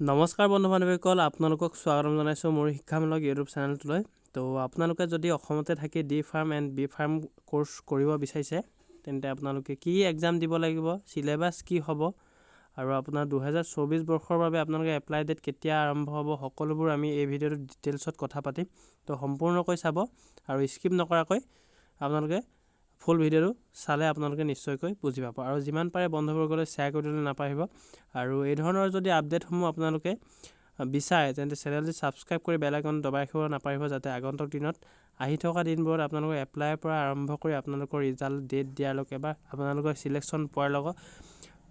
নমস্কাৰ বন্ধু বান্ধৱীসকল আপোনালোকক স্বাগতম জনাইছোঁ মোৰ শিক্ষামূলক ইউটিউব চেনেলটোলৈ। তো আপোনালোকে যদি অসমতে থাকি D pharm and B pharm course কৰিব বিচাৰিছে তেন্তে আপোনালোকে কি এক্সাম দিব লাগিব চিলেবাছ কি হ'ব আৰু আপোনাৰ দুহেজাৰ চৌবিছ বৰ্ষৰ বাবে আপোনালোকে এপ্লাই ডেট কেতিয়া আৰম্ভ হ'ব সকলোবোৰ আমি এই ভিডিঅ'টোত ডিটেইলছত কথা পাতিম। তো সম্পূৰ্ণকৈ চাব আৰু স্কিপ নকৰাকৈ আপোনালোকে ফুল ভিডিঅ'টো চালে আপোনালোকে নিশ্চয়কৈ বুজি পাব। আৰু যিমান পাৰে বন্ধুবৰ্গলৈ শ্বেয়াৰ কৰি দিবলৈ নাপাহৰিব। আৰু এই ধৰণৰ যদি আপডেটসমূহ আপোনালোকে বিচাৰে তেন্তে চেনেলটো ছাবস্ক্ৰাইব কৰি বেল আইকন দবাই ৰাখিব নাপাহৰিব যাতে আগন্তুক দিনত আহি থকা দিনবোৰত আপোনালোকৰ এপ্লাইৰ পৰা আৰম্ভ কৰি আপোনালোকৰ ৰিজাল্ট ডেট দিয়ালৈকে বা আপোনালোকৰ ছিলেকশ্যন পোৱাৰ লগত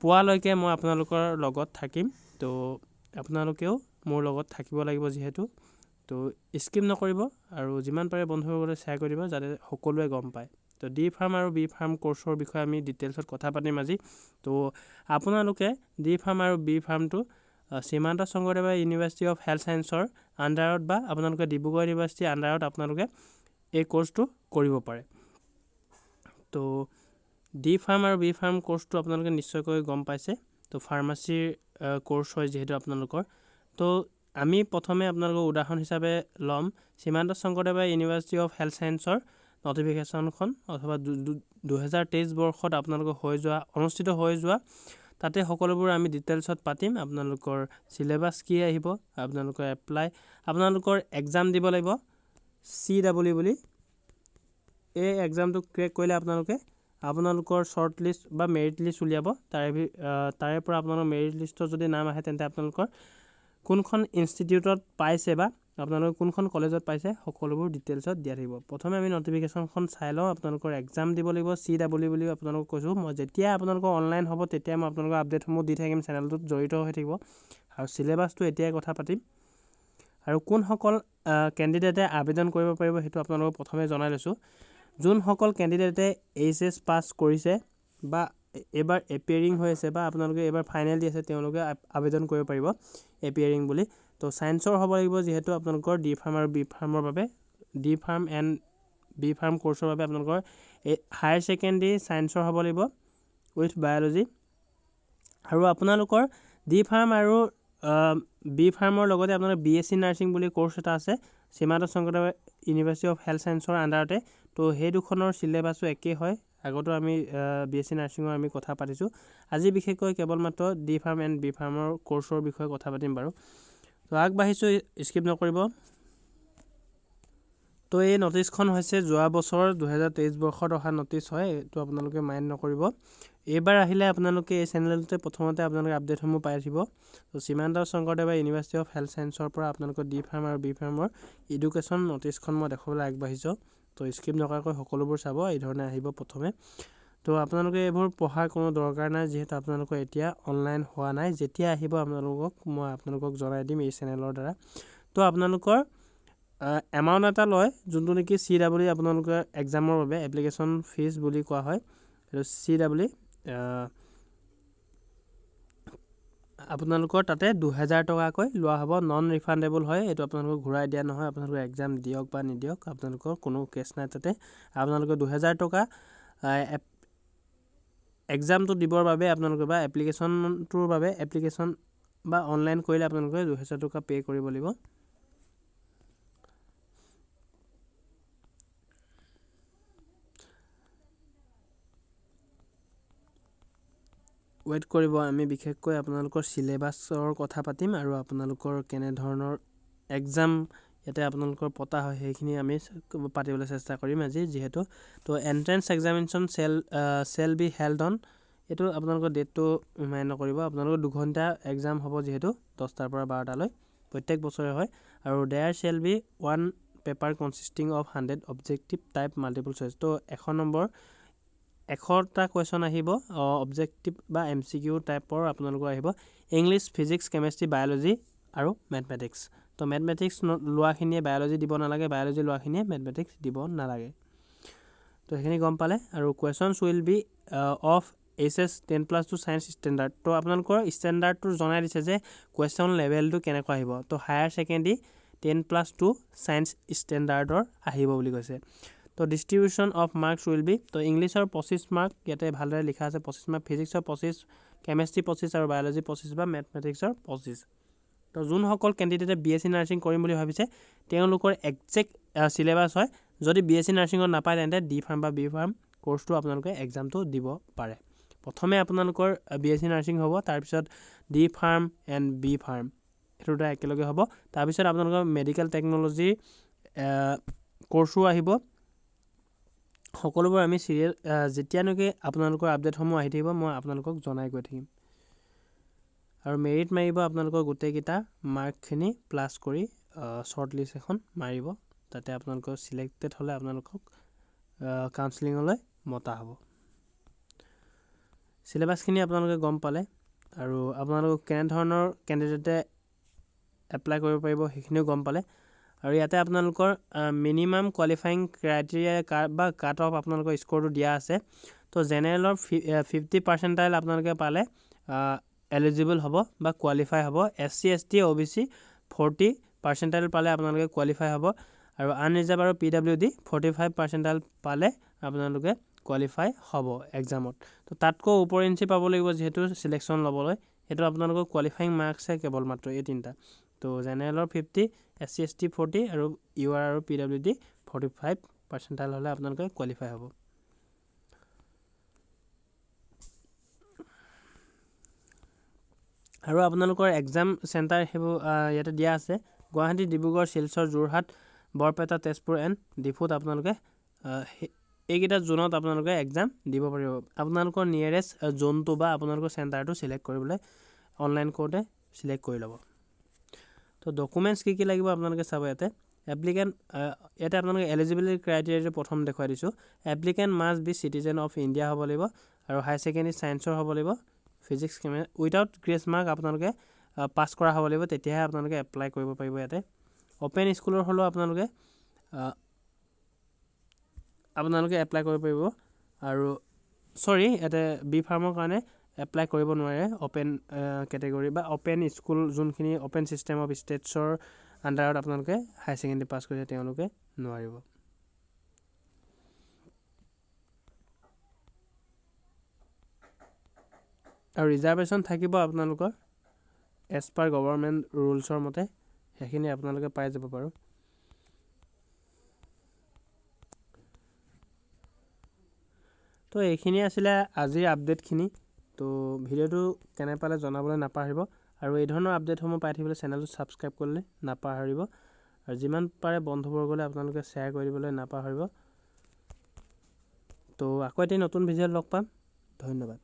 পোৱালৈকে মই আপোনালোকৰ লগত থাকিম। তো আপোনালোকেও মোৰ লগত থাকিব লাগিব যিহেতু। তো স্কিপ নকৰিব আৰু যিমান পাৰে বন্ধুবৰ্গলৈ শ্বেয়াৰ কৰি দিব যাতে সকলোৱে গম পায়। তো ডি ফাৰ্ম আৰু বি ফাৰ্ম কোৰ্চৰ বিষয়ে আমি ডিটেইলছত কথা পাতিম আজি। তো আপোনালোকে ডি ফাৰ্ম আৰু B ফাৰ্মটো Srimanta Sankardev university of health ছায়েন্সৰ আণ্ডাৰত বা আপোনালোকে ডিব্ৰুগড় ইউনিভাৰ্চিটিৰ আণ্ডাৰত আপোনালোকে এই কৰ্চটো কৰিব পাৰে। তো ডি ফাৰ্ম আৰু বি ফাৰ্ম কৰ্চটো আপোনালোকে নিশ্চয়কৈ গম পাইছে। তো ফাৰ্মাচীৰ কৰ্চ হয় যিহেতু আপোনালোকৰ। তো আমি প্ৰথমে আপোনালোকৰ উদাহৰণ হিচাপে ল'ম। Srimanta Sankardev university of health ছায়েন্সৰ নটিফিকেশ্যনখন অথবা দুহেজাৰ তেইছ বৰ্ষত আপোনালোকৰ হৈ যোৱা অনুষ্ঠিত হৈ যোৱা তাতে সকলোবোৰ আমি ডিটেইলছত পাতিম। আপোনালোকৰ চিলেবাছ কি আহিব আপোনালোকৰ এপ্লাই আপোনালোকৰ এক্সাম দিব লাগিব চি ডাবল বুলি। এই এক্সামটো ক্ৰেক কৰিলে আপোনালোকে আপোনালোকৰ শ্বৰ্ট লিষ্ট বা মেৰিট লিষ্ট উলিয়াব। তাৰে তাৰে পৰা আপোনালোকৰ মেৰিট লিষ্টত যদি নাম আহে তেন্তে আপোনালোকৰ কোনখন ইনষ্টিটিউটত পাইছে বা আপোনালোকে কোনখন কলেজত পাইছে সকলোবোৰ ডিটেইলছত দিয়া থাকিব প্ৰথমে আমি নটিফিকেশ্যনখন চাই লওঁ আপোনালোকৰ এক্সাম দিব লাগিব চি ডাব্লিউ বুলি আপোনালোকক কৈছোঁ। মই যেতিয়া আপোনালোকৰ অনলাইন হ'ব তেতিয়া মই আপোনালোকৰ আপডেটসমূহ দি থাকিম চেনেলটোত জড়িত হৈ থাকিব। আৰু চিলেবাছটো এতিয়াই কথা পাতিম। আৰু কোনসকল কেণ্ডিডেটে আবেদন কৰিব পাৰিব সেইটো আপোনালোকক প্ৰথমে জনাই লৈছোঁ। যোনসকল কেণ্ডিডেটে এইচ এছ পাছ কৰিছে বা এইবাৰ এপিয়াৰিং হৈ আছে বা আপোনালোকে এইবাৰ ফাইনেল দি আছে তেওঁলোকে আবেদন কৰিব পাৰিব এপিয়াৰিং বুলি। তো ছায়েন্সৰ হ'ব লাগিব যিহেতু আপোনালোকৰ ডি ফাৰ্ম আৰু বি ফাৰ্মৰ বাবে D pharm and B pharm কোৰ্চৰ বাবে আপোনালোকৰ এই হায়াৰ ছেকেণ্ডেৰী ছায়েন্সৰ হ'ব লাগিব উইথ বায়'লজি আৰু আপোনালোকৰ ডি ফাৰ্ম আৰু বি ফাৰ্মৰ লগতে আপোনালোকৰ বি এছ চি নাৰ্ছিং বুলি কোৰ্চ এটা আছে Srimanta Sankardev university of health ছায়েন্সৰ আণ্ডাৰতে তো সেই দুখনৰ চিলেবাছো একেই হয়। আগতো আমি বি এছ চি নাৰ্ছিঙৰ আমি কথা পাতিছোঁ। আজি বিশেষকৈ কেৱল মাত্ৰ ডি ফাৰ্ম এণ্ড বি ফাৰ্মৰ কোৰ্চৰ বিষয়ে কথা পাতিম বাৰু। তো আগবাঢ়িছোঁ স্কিপ নকৰিব। তো এই নটিছখন হৈছে যোৱা বছৰ দুহেজাৰ তেইছ বৰ্ষত অহা নটিছ হয় এইটো আপোনালোকে মাইণ্ড নকৰিব। এইবাৰ আহিলে আপোনালোকে এই চেনেলটোতে প্ৰথমতে আপোনালোকে আপডেটসমূহ পাই থাকিব তো Srimanta Sankardev university of health ছায়েন্সৰ পৰা আপোনালোকৰ ডি ফাৰ্ম আৰু বি ফাৰ্মৰ এডুকেশ্যন নটিছখন মই দেখুৱাবলৈ আগবাঢ়িছোঁ। তো স্কিপ নকৰাকৈ সকলোবোৰ চাব এই ধৰণে আহিব প্ৰথমে। তো আপোনালোকে এইবোৰ পঢ়াৰ কোনো দৰকাৰ নাই যিহেতু আপোনালোকৰ এতিয়া অনলাইন হোৱা নাই। যেতিয়া আহিব আপোনালোকক মই আপোনালোকক জনাই দিম এই চেনেলৰ দ্বাৰা। তো আপোনালোকৰ এমাউণ্ট এটা লয় যোনটো নেকি চি ডাব্লিউ আপোনালোকৰ এক্সামৰ বাবে এপ্লিকেশ্যন ফিজ বুলি কোৱা হয়। সেইটো চি ডাব্লিউ আপোনালোকৰ তাতে দুহেজাৰ টকাকৈ লোৱা হ'ব নন ৰিফাণ্ডেবল হয়, এইটো আপোনালোকক ঘূৰাই দিয়া নহয় আপোনালোকে এক্সাম দিয়ক বা নিদিয়ক, আপোনালোকৰ কোনো কেছ নাই তাতে। আপোনালোকে দুহেজাৰ টকা এক্সামটো দিবৰ বাবে আপোনালোকে বা এপ্লিকেশ্যনটোৰ বাবে এপ্লিকেশ্যন বা অনলাইন কৰিলে আপোনালোকে দুহেজাৰ টকা পে' কৰিব লাগিব। ৱেইট কৰিব আমি বিশেষকৈ আপোনালোকৰ চিলেবাছৰ কথা পাতিম আৰু আপোনালোকৰ কেনেধৰণৰ এক্সাম ইয়াতে আপোনালোকৰ পতা হয় সেইখিনি আমি পাতিবলৈ চেষ্টা কৰিম আজি যিহেতু। তো entrance examination shall shall be held on এইটো আপোনালোকৰ ডেটটো ৰিমাইণ্ড নকৰিব আপোনালোকৰ দুঘণ্টা এক্সাম হ'ব যিহেতু দহটাৰ পৰা বাৰটালৈ প্ৰত্যেক বছৰে হয়। আৰু there shall be one paper consisting of hundred objective type multiple choice তো এশ নম্বৰ এশটা কুৱেশ্যন আহিব অবজেক্টিভ বা এম চি কিউ টাইপৰ আপোনালোকৰ আহিব। ইংলিছ ফিজিক্স কেমেষ্ট্ৰি বায়'লজি আৰু মেথমেটিক্স তো মেথমেটিক্স লোৱাখিনিয়ে বায়'লজি দিব নালাগে বায়'লজি লোৱাখিনিয়ে মেথমেটিক্স দিব নালাগে। তো সেইখিনি গম পালে। আৰু questions will be of H S ten plus two science standard তো আপোনালোকৰ ষ্টেণ্ডাৰ্ডটো জনাই দিছে যে কুৱেশ্যন লেভেলটো কেনেকুৱা আহিব। তো higher secondary ten plus two science ষ্টেণ্ডাৰ্ডৰ আহিব বুলি কৈছে। তো distribution of marks will be তো ইংলিছৰ পঁচিছ মাৰ্ক ইয়াতে ভালদৰে লিখা আছে পঁচিছ মাৰ্ক ফিজিক্সৰ পঁচিছ কেমেষ্ট্ৰি পঁচিছ আৰু বায়'লজি পঁচিছ বা মেথমেটিক্সৰ পঁচিছ। তো যোনসকল কেণ্ডিডেটে বি এছ চি নাৰ্ছিং কৰিম বুলি ভাবিছে, তেওঁলোকৰ একজেক্ট চিলেবাছ হয়। যদি বি এছ চি নাৰ্ছিঙত নাপায়, তেন্তে ডি ফাৰ্ম বা বি ফাৰ্ম কৰ্চটো আপোনালোকে এক্সামটো দিব পাৰে। প্ৰথমে আপোনালোকৰ বি এছ চি নাৰ্ছিং হ'ব, তাৰপিছত D pharm and B pharm সেইটো দুটা একেলগে হ'ব। তাৰপিছত আপোনালোকৰ মেডিকেল টেকন'লজিৰ কৰ্চো আহিব। সকলোবোৰ আমি চিৰিয়েল যেতিয়ালৈকে আপোনালোকৰ আপডেটসমূহ আহি থাকিব মই আপোনালোকক জনাই গৈ থাকিম। আৰু মেৰিট মাৰিব আপোনালোকৰ গোটেইকেইটা মাৰ্কখিনি প্লাছ কৰি শ্বৰ্ট লিষ্ট এখন মাৰিব তাতে আপোনালোকৰ চিলেক্টেড হ'লে আপোনালোকক কাউন্সিলিঙলৈ মতা হ'ব। চিলেবাছখিনি আপোনালোকে গম পালে আৰু আপোনালোকক কেনেধৰণৰ কেণ্ডিডেটে এপ্লাই কৰিব পাৰিব সেইখিনিও গম পালে। আৰু ইয়াতে আপোনালোকৰ মিনিমাম কোৱালিফাইং ক্ৰাইটেৰিয়া বা কাট অফ আপোনালোকৰ স্ক'ৰটো দিয়া আছে। তো জেনেৰেলৰ ফিফটি পাৰ্চেণ্টাইল আপোনালোকে পালে এলিজিবল হ'ব বা কোৱালিফাই হ'ব। S C S T O' B C forty percentile পালে আপোনালোকে কোৱালিফাই হ'ব। আৰু আনৰিজাৰ্ভ আৰু P W D forty five percentile পালে আপোনালোকে কোৱালিফাই হ'ব এক্সামত তো তাতকৈ ওপৰ ইঞ্চি পাব লাগিব যিহেতু চিলেকশ্যন ল'বলৈ। সেইটো আপোনালোকৰ কোৱালিফাইং মাৰ্কছে কেৱল মাত্ৰ এই তিনিটা। তো জেনেৰেলৰ fifty S C S T forty আৰু ইউ আৰ আৰু P W D forty five percentile হ'লে আপোনালোকে কোৱালিফাই হ'ব। আৰু আপোনালোকৰ এক্সাম চেণ্টাৰ সেইবোৰ ইয়াতে দিয়া আছে। গুৱাহাটী ডিব্ৰুগড় শিলচৰ যোৰহাট বৰপেটা তেজপুৰ এণ্ড ডিফুত আপোনালোকে এইকেইটা জোনত আপোনালোকে এক্সাম দিব পাৰিব। আপোনালোকৰ নিয়েৰেষ্ট জোনটো বা আপোনালোকৰ চেণ্টাৰটো চিলেক্ট কৰিবলৈ অনলাইন কৰোঁতে চিলেক্ট কৰি ল'ব। তো ডকুমেণ্টছ কি কি লাগিব আপোনালোকে চাব ইয়াতে। এপ্লিকেণ্ট ইয়াতে আপোনালোকে এলিজিবিলিটি ক্ৰাইটেৰিয়াটো প্ৰথম দেখুৱাই দিছোঁ। Applicant must be citizen of India হ'ব লাগিব আৰু হায়াৰ ছেকেণ্ডেৰী ছায়েন্সৰ হ'ব লাগিব। Physics chem without grace mark আপোনালোকে পাছ কৰা হ'ব লাগিব তেতিয়াহে আপোনালোকে এপ্লাই কৰিব পাৰিব ইয়াতে। অ'পেন স্কুলৰ হ'লেও আপোনালোকে আপোনালোকে এপ্লাই কৰিব পাৰিব। আৰু চৰি ইয়াতে বি ফাৰ্মৰ কাৰণে এপ্লাই কৰিব নোৱাৰে। অ'পেন কেটেগৰী বা অ'পেন স্কুল যোনখিনি অ'পেন ছিষ্টেম অফ ষ্টেটছৰ আণ্ডাৰত আপোনালোকে হায়াৰ ছেকেণ্ডেৰী পাছ কৰিছে তেওঁলোকে নোৱাৰিব। আৰু ৰিজাৰ্ভেশ্যন থাকিব আপোনালোকৰ এজ পাৰ গভৰ্ণমেণ্ট ৰুলছৰ মতে সেইখিনি আপোনালোকে পাই যাব বাৰু। তো এইখিনি আছিলে আজিৰ আপডেটখিনি তো ভিডিঅ'টো কেনে পালে জনাবলৈ নাপাহৰিব আৰু এই ধৰণৰ আপডেটসমূহ পাই থাকিবলৈ চেনেলটো ছাবস্ক্ৰাইব কৰিলে নাপাহৰিব আৰু যিমান পাৰে বন্ধুবৰ্গলৈ আপোনালোকে শ্বেয়াৰ কৰি দিবলৈ নাপাহৰিব। তো আকৌ এটি নতুন ভিডিঅ'ত লগ পাম। ধন্যবাদ।